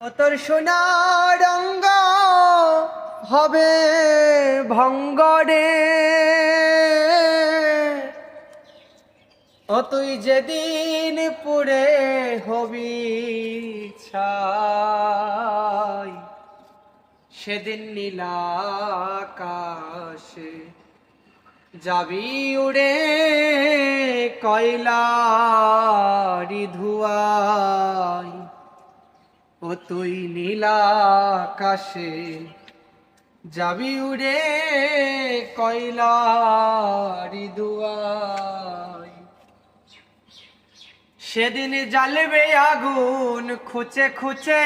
তোর সোনার রঙ্গ হবে ভঙ্গরে ও তুই যেদিন পুরে হবি ছাই, সেদিন নীলাকাশে যাবি উড়ে কয়লারি ধুয়াই ও তুই নীলাকাশে যাবি উড়ে কয়লারি দুয়াই সেদিন জ্বালবে আগুন খুচে খুচে,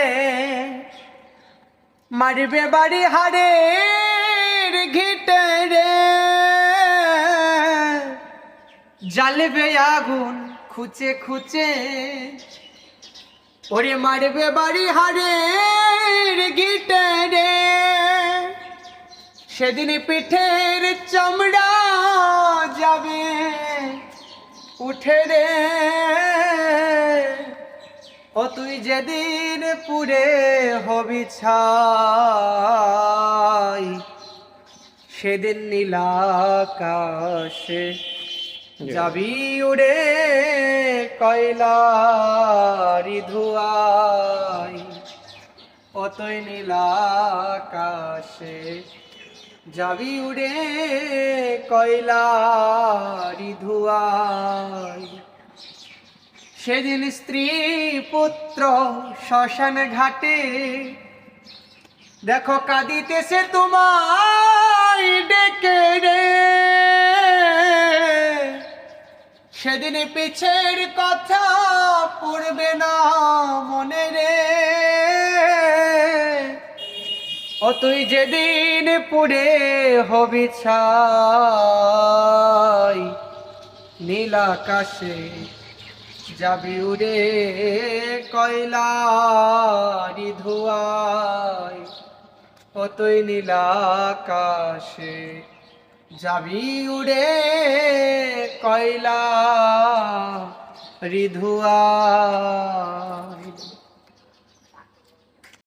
মারবে বাড়ি হারে ঘিটে রে। জ্বালবে আগুন খুচে খুচে ওরে মারবে বাড়ি হারে গিটে রে সেদিন পিঠের চামড়া যাবে উঠে রে। ও তুই যেদিন পুরে হবি ছাই সেদিন নীলাকাশে যাবি উড়ে। কয়লারি ধুয়াই, অতই নীলাকাশে যাবি উড়ে কয়লারি ধুয়াই। সেদিন স্ত্রী পুত্র শ্মশান ঘাটে, দেখো কাঁদিতেছে তোমায় ডেকে রে। সেদিন পিছের কথা পড়বে না মনে রে। ও তুই যেদিন পুরে হবি ছাই, নীল আকাশে যাবি উড়ে কয়লারি ধোয়াই ও তুই নীল আকাশে যাবি উড়ে কয়লা রিধুয়া।